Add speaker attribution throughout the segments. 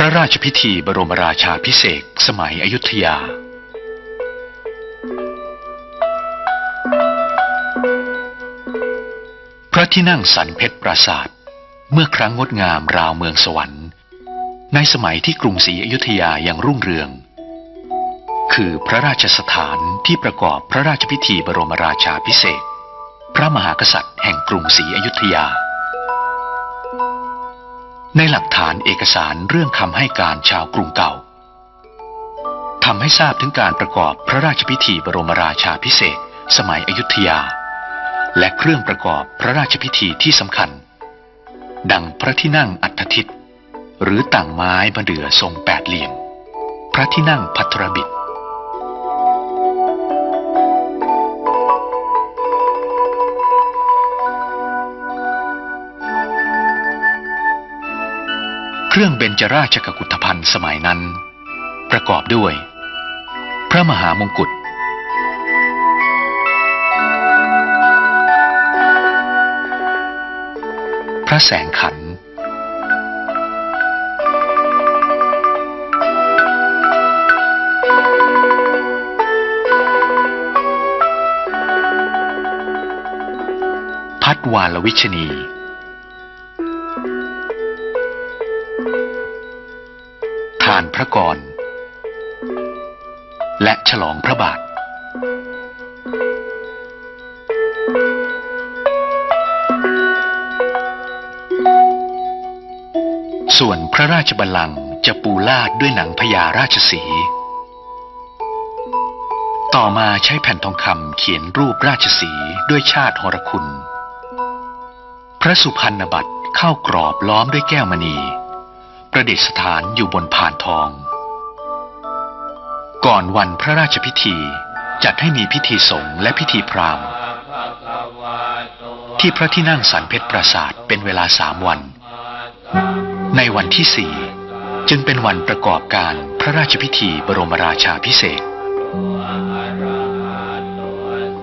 Speaker 1: พระราชพิธีบรมราชาพิเศษสมัยอยุธยา พระที่นั่งสันเพชรปราสาทเมื่อครั้งงดงามราวเมืองสวรรค์ ในสมัยที่กรุงศรีอยุธยายังรุ่งเรือง คือพระราชสถานที่ประกอบพระราชพิธีบรมราชาพิเศษ พระมหากษัตริย์แห่งกรุงศรีอยุธยา ในหลักฐานเอกสารเรื่องคำให้การชาวกรุงเก่าทำให้ทราบถึงการประกอบพระราชพิธีบรมราชาพิเศษสมัยอยุธยา และเครื่องประกอบพระราชพิธีที่สำคัญ ดังพระที่นั่งอัฏฐทิตหรือต่างไม้บะเดือทรงแปดเหลี่ยม พระที่นั่งพัทรบิด เครื่องเบญจราชกกุฏภัณฑ์สมัยนั้น ประกอบด้วย พระมหามงกุฎพระแสงขันธ์พัดวาลวิชนี ระกร และฉลองพระบาท ส่วนพระราชบัลลังก์จะปูลาดด้วยหนังพญาราชสี ต่อมาใช้แผ่นทองคำเขียนรูปราชสีด้วยชาติหรคุณ พระสุพรรณบัตรเข้ากรอบล้อมด้วยแก้วมณี ประดิษฐานอยู่บนพานทอง ก่อนวันพระราชพิธีจัดให้มีพิธีสงฆ์และพิธีพราหมณ์ ที่พระที่นั่งสันเพชรปราสาทเป็นเวลาสามวัน ในวันที่สี่จึงเป็นวันประกอบการพระราชพิธีบรมราชาพิเศษ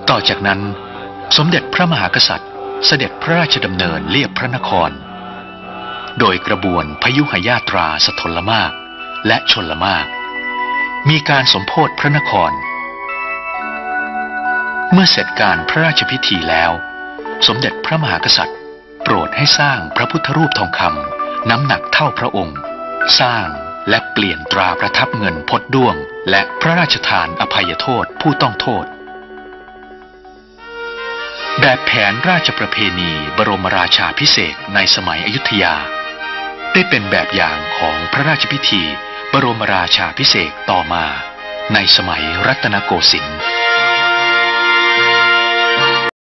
Speaker 1: ต่อจากนั้นสมเด็จพระมหากษัตริย์เสด็จพระราชดำเนินเลียบพระนคร โดยกระบวนพยุหยาตราสทลมากและชนละมาก มีการสมโพธพระนคร เมื่อเสร็จการพระราชพิธีแล้ว สมเด็จพระมหากษัตริย์ โปรดให้สร้างพระพุทธรูปทองคำน้ำหนักเท่าพระองค์ สร้างและเปลี่ยนตราประทับเงินพดด้วง และพระราชทานอภัยโทษผู้ต้องโทษแบบแผนราชประเพณีบรมราชาพิเศษในสมัยอยุธยา ได้เป็นแบบอย่างของพระราชพิธี บรมราชาพิเศษต่อมา ในสมัยรัตนโกสินทร์